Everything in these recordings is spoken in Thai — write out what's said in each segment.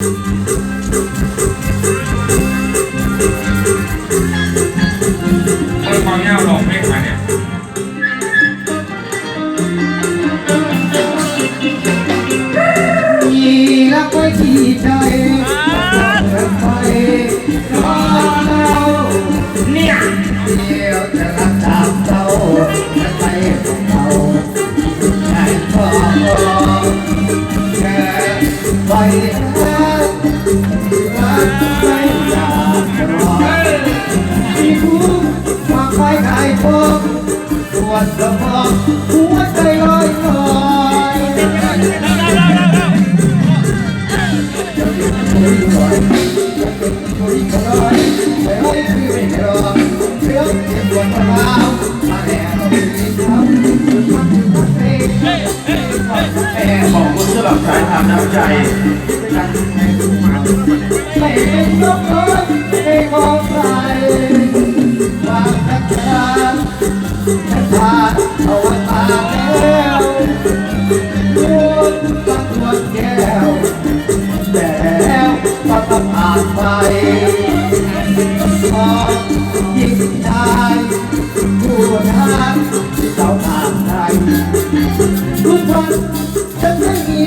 คนความยาวลองเพลงมาเนี่ยมีรักไว้ที่ใจเดินไปรอเราเนี่ยเดียวจะรักตามเจ้าจะไปของเราแค่พอแค่ไป อยขายของตรวจสมองหัวใจลอยลอยของคุณสำหรับสายทำน้ำใจไม่เป็นยก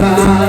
ก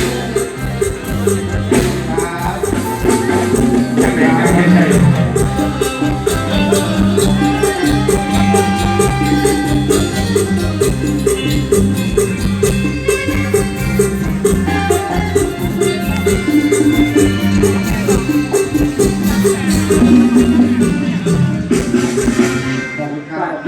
right.